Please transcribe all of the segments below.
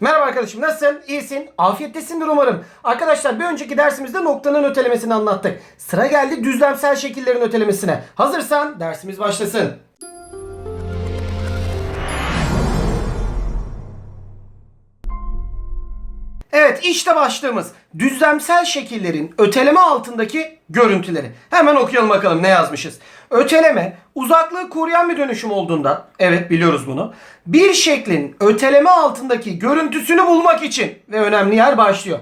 Merhaba arkadaşım nasılsın? İyisin? Afiyettesindir umarım. Arkadaşlar bir önceki dersimizde noktanın ötelemesini anlattık. Sıra geldi düzlemsel şekillerin ötelemesine. Hazırsan dersimiz başlasın. Evet işte başlığımız düzlemsel şekillerin öteleme altındaki görüntüleri. Hemen okuyalım bakalım ne yazmışız. Öteleme uzaklığı koruyan bir dönüşüm olduğunda evet biliyoruz bunu. Bir şeklin öteleme altındaki görüntüsünü bulmak için ve önemli yer başlıyor.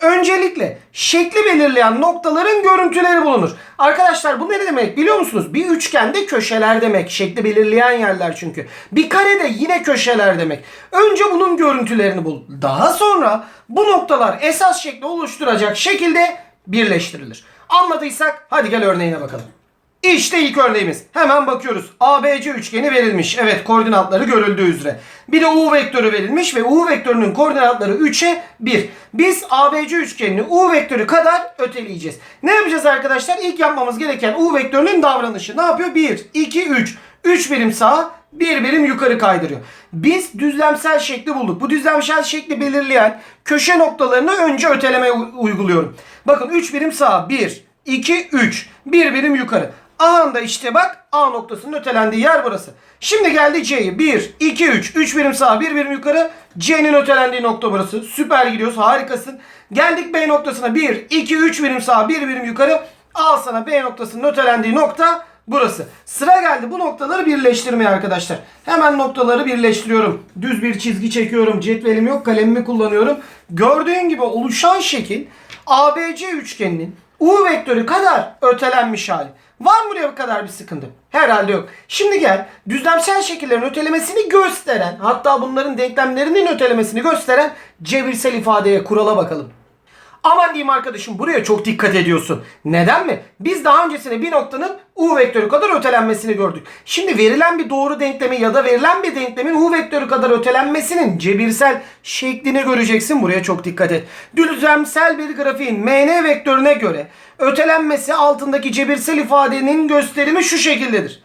Öncelikle şekli belirleyen noktaların görüntüleri bulunur. Arkadaşlar bu ne demek biliyor musunuz? Bir üçgende köşeler demek. Şekli belirleyen yerler çünkü. Bir karede yine köşeler demek. Önce bunun görüntülerini bul. Daha sonra bu noktalar esas şekli oluşturacak şekilde birleştirilir. Anladıysak hadi gel örneğine bakalım. İşte ilk örneğimiz. Hemen bakıyoruz. ABC üçgeni verilmiş. Evet koordinatları görüldüğü üzere. Bir de U vektörü verilmiş ve U vektörünün koordinatları 3'e 1. Biz ABC üçgenini U vektörü kadar öteleyeceğiz. Ne yapacağız arkadaşlar? İlk yapmamız gereken U vektörünün davranışı. Ne yapıyor? 1, 2, 3. 3 birim sağa, 1 birim yukarı kaydırıyor. Biz düzlemsel şekli bulduk. Bu düzlemsel şekli belirleyen köşe noktalarını önce öteleme uyguluyorum. Bakın 3 birim sağa, 1, 2, 3. 1 birim yukarı. Aha da işte bak A noktasının ötelendiği yer burası. Şimdi geldi C'ye. 1, 2, 3. 3 birim sağa, 1 birim yukarı. C'nin ötelendiği nokta burası. Süper gidiyoruz. Harikasın. Geldik B noktasına. 1, 2, 3 birim sağa, 1 birim yukarı. Al sana B noktasının ötelendiği nokta burası. Sıra geldi bu noktaları birleştirmeye arkadaşlar. Hemen noktaları birleştiriyorum. Düz bir çizgi çekiyorum. Cetvelim yok. Kalemimi kullanıyorum. Gördüğün gibi oluşan şekil ABC üçgeninin U vektörü kadar ötelenmiş hali. Var mı buraya bu kadar bir sıkıntı? Herhalde yok. Şimdi gel düzlemsel şekillerin ötelemesini gösteren hatta bunların denklemlerinin ötelemesini gösteren cebirsel ifadeye kurala bakalım. Aman diyeyim arkadaşım buraya çok dikkat ediyorsun. Neden mi? Biz daha öncesinde bir noktanın U vektörü kadar ötelenmesini gördük. Şimdi verilen bir doğru denklemi ya da verilen bir denklemin U vektörü kadar ötelenmesinin cebirsel şeklini göreceksin. Buraya çok dikkat et. Düzlemsel bir grafiğin MN vektörüne göre ötelenmesi altındaki cebirsel ifadenin gösterimi şu şekildedir.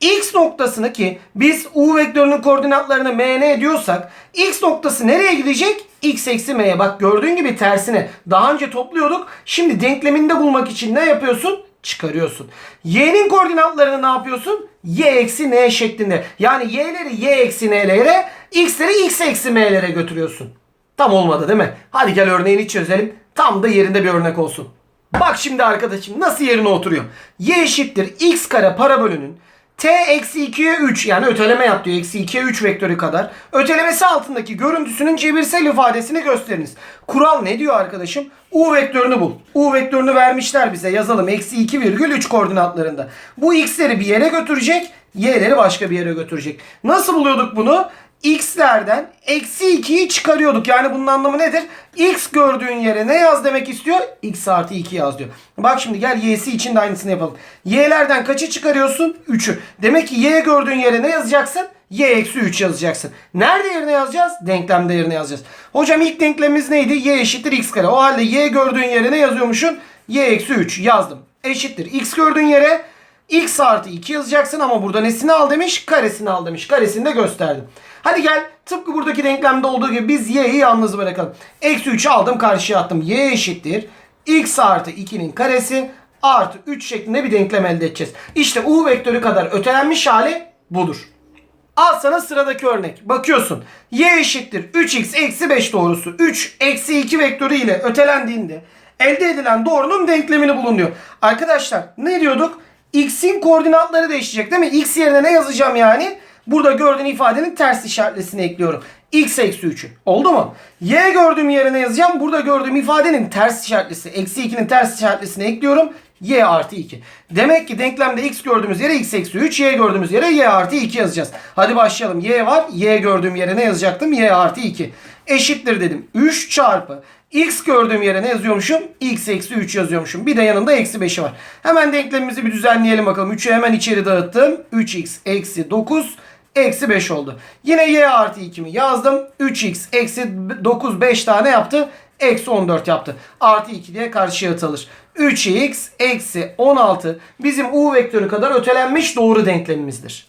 X noktasını ki biz U vektörünün koordinatlarını MN diyorsak X noktası nereye gidecek? X eksi M'ye. Bak gördüğün gibi tersine. Daha önce topluyorduk. Şimdi denkleminde bulmak için ne yapıyorsun? Çıkarıyorsun. Y'nin koordinatlarını ne yapıyorsun? Y eksi N şeklinde. Yani Y'leri Y eksi N'lere, X'leri X eksi M'lere götürüyorsun. Tam olmadı değil mi? Hadi gel örneğini çözelim. Tam da yerinde bir örnek olsun. Bak şimdi arkadaşım nasıl yerine oturuyor. Y eşittir x kare parabolünün t eksi 2'ye 3 yani öteleme yap diyor. Eksi 2'ye 3 vektörü kadar. Ötelemesi altındaki görüntüsünün cebirsel ifadesini gösteriniz. Kural ne diyor arkadaşım? U vektörünü bul. U vektörünü vermişler bize yazalım. Eksi 2,3 koordinatlarında. Bu x'leri bir yere götürecek. Y'leri başka bir yere götürecek. Nasıl buluyorduk bunu? X'lerden eksi 2'yi çıkarıyorduk. Yani bunun anlamı nedir? x gördüğün yere ne yaz demek istiyor? x artı 2 yaz diyor. Bak şimdi gel y'si için de aynısını yapalım. y'lerden kaçı çıkarıyorsun? 3'ü. Demek ki y gördüğün yere ne yazacaksın? y eksi 3 yazacaksın. Nerede yerine yazacağız? Denklemde yerine yazacağız. Hocam ilk denklemimiz neydi? y eşittir x kare. O halde y gördüğün yere ne yazıyormuşsun? y eksi 3 yazdım. Eşittir. x gördüğün yere x artı 2 yazacaksın ama burada nesini al demiş? Karesini al demiş. Karesini de gösterdim. Hadi gel tıpkı buradaki denklemde olduğu gibi biz y'yi yalnız bırakalım. Eksi 3'ü aldım karşıya attım. y eşittir. x artı 2'nin karesi artı 3 şeklinde bir denklem elde edeceğiz. İşte u vektörü kadar ötelenmiş hali budur. Al sana sıradaki örnek. Bakıyorsun. Y eşittir 3x eksi 5 doğrusu. 3 eksi 2 vektörü ile ötelendiğinde elde edilen doğrunun denklemini bulun diyor. Arkadaşlar ne diyorduk? X'in koordinatları değişecek değil mi? X yerine ne yazacağım yani? Burada gördüğün ifadenin ters işaretlisini ekliyorum. X eksi 3'ü. Oldu mu? Y gördüğüm yerine yazacağım. Burada gördüğüm ifadenin ters işaretlisi. Eksi 2'nin ters işaretlisini ekliyorum. Y artı 2. Demek ki denklemde x gördüğümüz yere x eksi 3, y gördüğümüz yere y artı 2 yazacağız. Hadi başlayalım. Y var. Y gördüğüm yere ne yazacaktım? Y artı 2. Eşittir dedim. 3 çarpı x gördüğüm yere ne yazıyormuşum? x eksi 3 yazıyormuşum. Bir de yanında eksi 5'i var. Hemen denklemimizi bir düzenleyelim bakalım. 3'ü hemen içeri dağıttım. 3x eksi 9 eksi 5 oldu. Yine y artı 2'mi yazdım. 3x eksi 9 5 tane yaptı. Eksi 14 yaptı. Artı 2 diye karşıya atılır. 3x eksi 16 bizim u vektörü kadar ötelenmiş doğru denklemimizdir.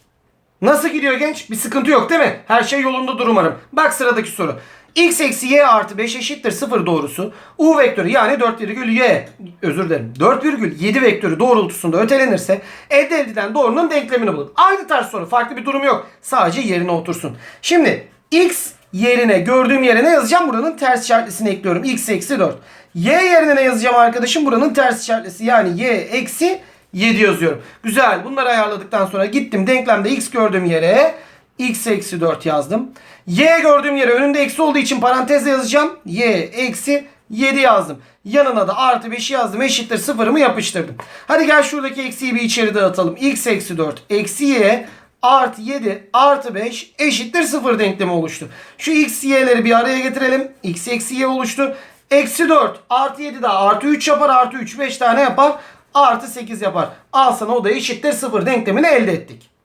Nasıl gidiyor genç? Bir sıkıntı yok değil mi? Her şey yolundadır umarım. Bak sıradaki soru. X eksi y artı 5 eşittir 0 doğrusu u vektörü yani 4 virgül y özür dilerim 4 virgül 7 vektörü doğrultusunda ötelenirse elde edilen doğrunun denklemini bulun. Aynı tarz soru farklı bir durum yok. Sadece yerine otursun. Şimdi x yerine gördüğüm yere ne yazacağım? Buranın ters işaretlisini ekliyorum. x eksi 4. Y yerine ne yazacağım arkadaşım? Buranın ters işaretlisi yani y eksi 7 yazıyorum. Güzel. Bunları ayarladıktan sonra gittim denklemde x gördüğüm yere x eksi 4 yazdım. Y gördüğüm yere önünde eksi olduğu için parantezle yazacağım. Y eksi 7 yazdım. Yanına da artı 5'i yazdım. Eşittir sıfırımı yapıştırdım. Hadi gel şuradaki eksiyi bir içeri dağıtalım. x eksi 4 eksi y artı 7 artı 5 eşittir 0 denklemi oluştu. Şu x y'leri bir araya getirelim. x eksi y oluştu. Eksi 4 artı 7 daha artı 3 yapar. Artı 3 5 tane yapar. Artı 8 yapar. Al sana o da eşittir 0 denklemini elde ettik.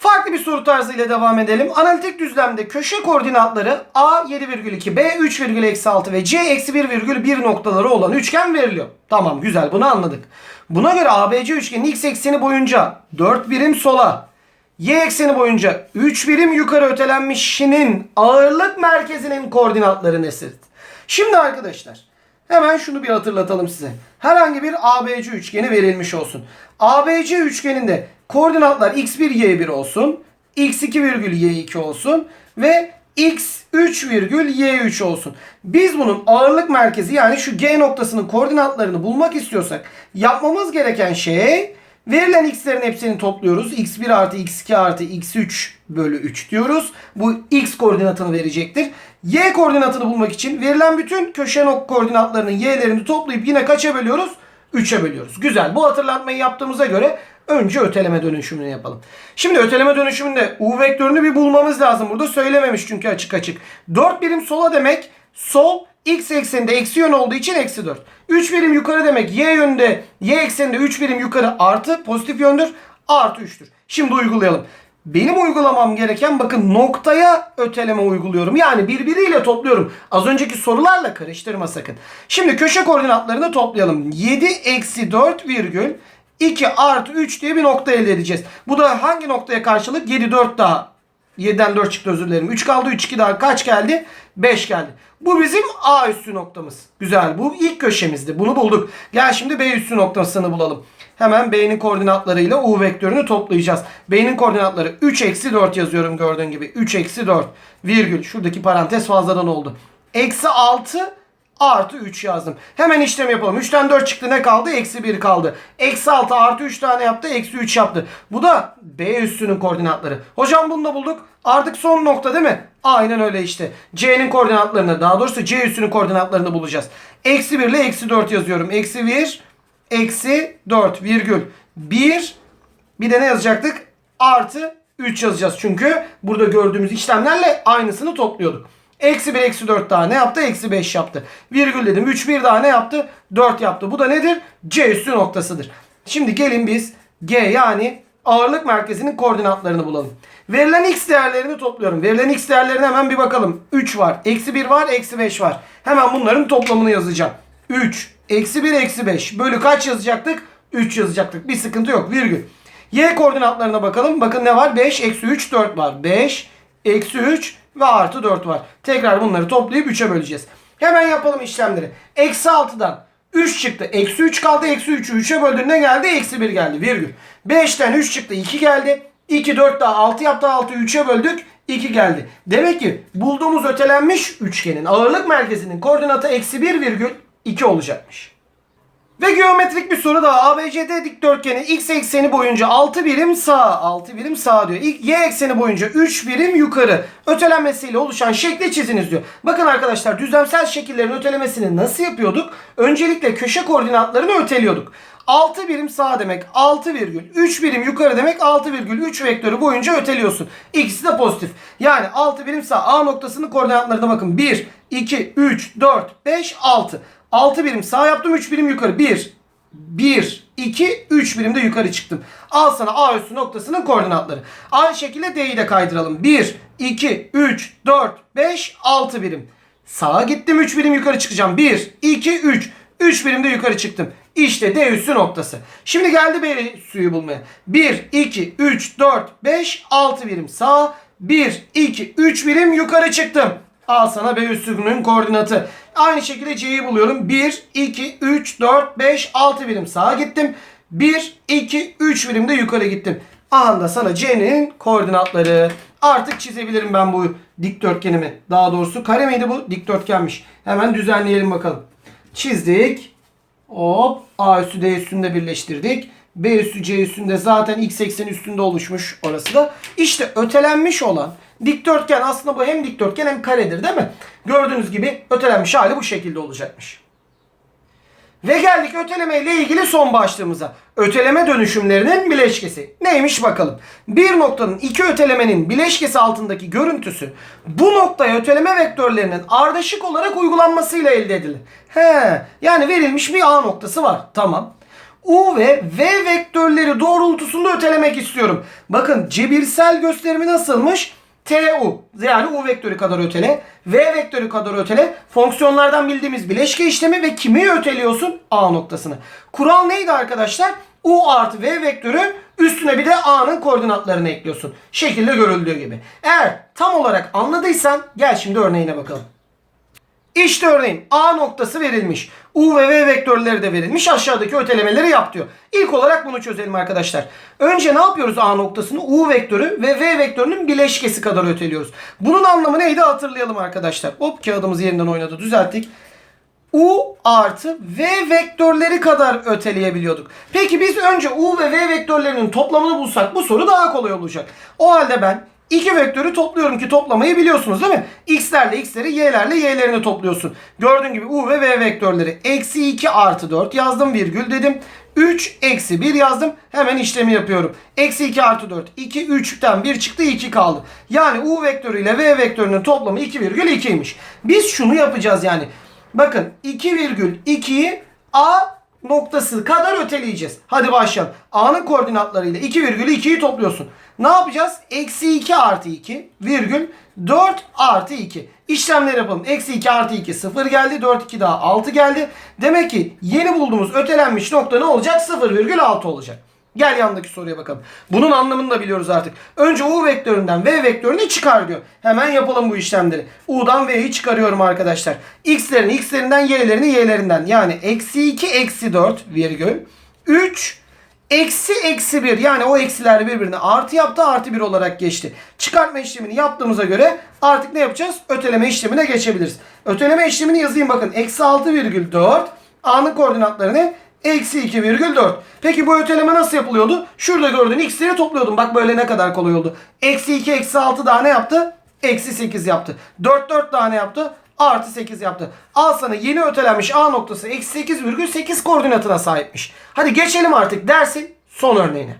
Farklı bir soru tarzıyla devam edelim. Analitik düzlemde köşe koordinatları A 7,2, B 3,6 ve C eksi 1,1 noktaları olan üçgen veriliyor. Tamam güzel bunu anladık. Buna göre ABC üçgenin x ekseni boyunca 4 birim sola, y ekseni boyunca 3 birim yukarı ötelenmişinin ağırlık merkezinin koordinatları nesidir? Şimdi arkadaşlar hemen şunu bir hatırlatalım size. Herhangi bir ABC üçgeni verilmiş olsun. ABC üçgeninde koordinatlar x1 y1 olsun, x2 virgül y2 olsun ve x3 virgül y3 olsun. Biz bunun ağırlık merkezi yani şu G noktasının koordinatlarını bulmak istiyorsak yapmamız gereken şey verilen x'lerin hepsini topluyoruz. x1 artı x2 artı x3 bölü 3 diyoruz. Bu x koordinatını verecektir. Y koordinatını bulmak için verilen bütün köşe nok koordinatlarının y'lerini toplayıp yine kaça bölüyoruz? 3'e bölüyoruz. Güzel. Bu hatırlatmayı yaptığımıza göre önce öteleme dönüşümünü yapalım. Şimdi öteleme dönüşümünde u vektörünü bir bulmamız lazım. Burada söylememiş çünkü açık açık. 4 birim sola demek sol x ekseninde eksi yön olduğu için eksi 4. 3 birim yukarı demek y yönünde y ekseninde 3 birim yukarı artı pozitif yöndür artı 3'tür. Şimdi uygulayalım. Benim uygulamam gereken bakın noktaya öteleme uyguluyorum. Yani birbiriyle topluyorum. Az önceki sorularla karıştırma sakın. Şimdi köşe koordinatlarını toplayalım. 7 eksi 4 virgül 2 artı 3 diye bir nokta elde edeceğiz. Bu da hangi noktaya karşılık? 7 4 daha. 7'den 4 çıktı özür dilerim. 3 kaldı 3 2 daha kaç geldi? 5 geldi. Bu bizim A üssü noktamız. Güzel bu ilk köşemizdi. Bunu bulduk. Gel şimdi B üssü noktasını bulalım. Hemen B'nin koordinatlarıyla U vektörünü toplayacağız. B'nin koordinatları 3 eksi 4 yazıyorum gördüğün gibi. 3 eksi 4 virgül. Şuradaki parantez fazladan oldu. Eksi 6 artı 3 yazdım. Hemen işlem yapalım. 3'ten 4 çıktı ne kaldı? Eksi 1 kaldı. Eksi 6 artı 3 tane yaptı. Eksi 3 yaptı. Bu da B üssünün koordinatları. Hocam bunu da bulduk. Artık son nokta değil mi? Aynen öyle işte. C'nin koordinatlarını daha doğrusu C üssünün koordinatlarını bulacağız. Eksi 1 ile eksi 4 yazıyorum. Eksi 1 eksi 4 virgül 1 bir de ne yazacaktık? Artı 3 yazacağız. Çünkü burada gördüğümüz işlemlerle aynısını topluyorduk. Eksi 1 eksi 4 daha ne yaptı? Eksi 5 yaptı. Virgül dedim. 3 1 daha ne yaptı? 4 yaptı. Bu da nedir? C üssü noktasıdır. Şimdi gelin biz G yani ağırlık merkezinin koordinatlarını bulalım. Verilen x değerlerini topluyorum. Verilen x değerlerine hemen bir bakalım. 3 var. Eksi 1 var. Eksi 5 var. Hemen bunların toplamını yazacağım. 3 eksi 1 eksi 5 bölü kaç yazacaktık? 3 yazacaktık. Bir sıkıntı yok. Virgül. Y koordinatlarına bakalım. Bakın ne var? 5 eksi 3 4 var. 5 eksi 3 ve artı 4 var. Tekrar bunları toplayıp 3'e böleceğiz. Hemen yapalım işlemleri. Eksi 6'dan 3 çıktı. Eksi 3 kaldı. Eksi 3'ü 3'e böldün ne geldi? Eksi 1 geldi. Virgül. 5'ten 3 çıktı. 2 geldi. 2 4 daha 6 yaptı. 6'yı 3'e böldük. 2 geldi. Demek ki bulduğumuz ötelenmiş üçgenin ağırlık merkezinin koordinatı eksi 1 virgül 2 olacakmış. Ve geometrik bir soru daha. ABCD dikdörtgeni x ekseni boyunca 6 birim sağ, 6 birim sağ diyor. Y ekseni boyunca 3 birim yukarı. Ötelenmesiyle oluşan şekli çiziniz diyor. Bakın arkadaşlar düzlemsel şekillerin ötelemesini nasıl yapıyorduk? Öncelikle köşe koordinatlarını öteliyorduk. 6 birim sağ demek 6 virgül 3 birim yukarı demek 6 virgül 3 vektörü boyunca öteliyorsun. İkisi de pozitif. Yani 6 birim sağ A noktasının koordinatlarına bakın. 1, 2, 3, 4, 5, 6. 6 birim sağ yaptım 3 birim yukarı. 1, 1, 2, 3 birim de yukarı çıktım. Al sana A üssü noktasının koordinatları. Aynı şekilde D'yi de kaydıralım. 1, 2, 3, 4, 5, 6 birim. Sağa gittim 3 birim yukarı çıkacağım. 1, 2, 3. 3 birim de yukarı çıktım. İşte D üssü noktası. Şimdi geldi B üssüyü bulmaya. 1, 2, 3, 4, 5, 6 birim sağ. 1, 2, 3 birim yukarı çıktım. Al sana B üstünün koordinatı. Aynı şekilde C'yi buluyorum. 1, 2, 3, 4, 5, 6 birim sağa gittim. 1, 2, 3 birim de yukarı gittim. Anda sana C'nin koordinatları. Artık çizebilirim ben bu dikdörtgenimi. Daha doğrusu kare miydi bu? Dikdörtgenmiş. Hemen düzenleyelim bakalım. Çizdik. Hop A üstü D üstünde birleştirdik. B üstü C üstünde zaten x eksen üstünde oluşmuş orası da. İşte ötelenmiş olan dikdörtgen aslında bu hem dikdörtgen hem karedir değil mi? Gördüğünüz gibi ötelenmiş hali bu şekilde olacakmış. Ve geldik öteleme ile ilgili son başlığımıza. Öteleme dönüşümlerinin bileşkesi. Neymiş bakalım. Bir noktanın iki ötelemenin bileşkesi altındaki görüntüsü bu noktaya öteleme vektörlerinin ardışık olarak uygulanmasıyla elde edilir. He, yani verilmiş bir A noktası var. Tamam. U ve V vektörleri doğrultusunda ötelemek istiyorum. Bakın cebirsel gösterimi nasılmış? TU yani U vektörü kadar ötele, V vektörü kadar ötele fonksiyonlardan bildiğimiz bileşke işlemi ve kimi öteliyorsun? A noktasını. Kural neydi arkadaşlar? U artı V vektörü üstüne bir de A'nın koordinatlarını ekliyorsun. Şekilde görüldüğü gibi. Eğer tam olarak anladıysan gel şimdi örneğine bakalım. İşte örneğin A noktası verilmiş. U ve V vektörleri de verilmiş. Aşağıdaki ötelemeleri yap diyor. İlk olarak bunu çözelim arkadaşlar. Önce ne yapıyoruz A noktasını? U vektörü ve V vektörünün bileşkesi kadar öteliyoruz. Bunun anlamı neydi hatırlayalım arkadaşlar. Hop kağıdımız yerinden oynadı düzelttik. U artı V vektörleri kadar öteleyebiliyorduk. Peki biz önce U ve V vektörlerinin toplamını bulsak bu soru daha kolay olacak. O halde ben iki vektörü topluyorum ki toplamayı biliyorsunuz değil mi? X'lerle X'leri, Y'lerle Y'lerini topluyorsun. Gördüğün gibi U ve V vektörleri. Eksi 2 artı 4 yazdım virgül dedim. 3 eksi 1 yazdım. Hemen işlemi yapıyorum. Eksi 2 artı 4. 2 3'ten 1 çıktı 2 kaldı. Yani U vektörü ile V vektörünün toplamı 2,2'ymiş. Biz şunu yapacağız yani. Bakın 2,2'yi A noktası kadar öteleyeceğiz. Hadi başlayalım. A'nın koordinatlarıyla 2,2'yi topluyorsun. Ne yapacağız? Eksi 2 artı 2 virgül 4 artı 2. İşlemleri yapalım. Eksi 2 artı 2 0 geldi. 4 2 daha 6 geldi. Demek ki yeni bulduğumuz ötelenmiş nokta ne olacak? 0,6 olacak. Gel yandaki soruya bakalım. Bunun anlamını da biliyoruz artık. Önce U vektöründen V vektörünü çıkar diyor. Hemen yapalım bu işlemleri. U'dan V'yi çıkarıyorum arkadaşlar. X'lerini X'lerinden Y'lerini Y'lerinden. Yani eksi 2 eksi 4 virgül 3 Eksi eksi 1 yani o eksiler birbirine artı yaptı artı 1 olarak geçti. Çıkartma işlemini yaptığımıza göre artık ne yapacağız? Öteleme işlemine geçebiliriz. Öteleme işlemini yazayım bakın. Eksi 6,4 A'nın koordinatları ne? Eksi 2,4. Peki bu öteleme nasıl yapılıyordu? Şurada gördüğün x'leri topluyordum. Bak böyle ne kadar kolay oldu. Eksi 2 eksi 6 daha ne yaptı? Eksi 8 yaptı. 4 4 daha ne yaptı? Artı 8 yaptı. Al sana yeni ötelenmiş A noktası eksi 8,8 koordinatına sahipmiş. Hadi geçelim artık dersin son örneğine.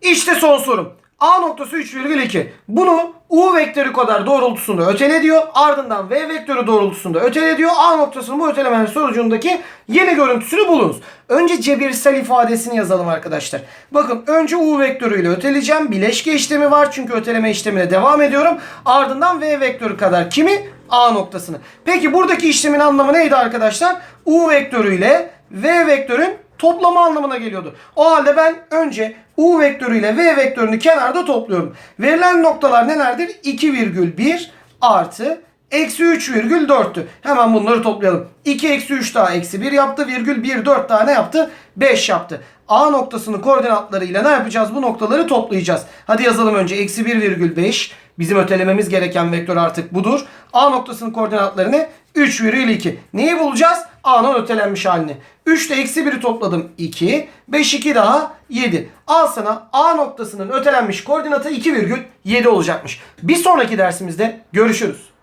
İşte son sorum. A noktası 3,2. Bunu U vektörü kadar doğrultusunda ötele diyor. Ardından V vektörü doğrultusunda ötele diyor. A noktasının bu ötelemenin sonucundaki yeni görüntüsünü bulunuz. Önce cebirsel ifadesini yazalım arkadaşlar. Bakın önce U vektörüyle öteleyeceğim. Bileşke işlemi var çünkü öteleme işlemine devam ediyorum. Ardından V vektörü kadar kimi? A noktasını. Peki buradaki işlemin anlamı neydi arkadaşlar? U vektörüyle V vektörün toplama anlamına geliyordu. O halde ben önce U vektörü ile V vektörünü kenarda topluyorum. Verilen noktalar nelerdir? 2,1 artı eksi 3,4'tü. Hemen bunları toplayalım. 2 eksi 3 daha eksi 1 yaptı. Virgül 1 4 daha ne yaptı? 5 yaptı. A noktasının koordinatlarıyla ne yapacağız? Bu noktaları toplayacağız. Hadi yazalım önce. Eksi 1,5 Bizim ötelememiz gereken vektör artık budur. A noktasının koordinatları ne? 3,2. Neyi bulacağız? A'nın ötelenmiş halini. 3 ile eksi 1'i topladım 2. 5 2 daha 7. Al sana A noktasının ötelenmiş koordinatı 2,7 olacakmış. Bir sonraki dersimizde görüşürüz.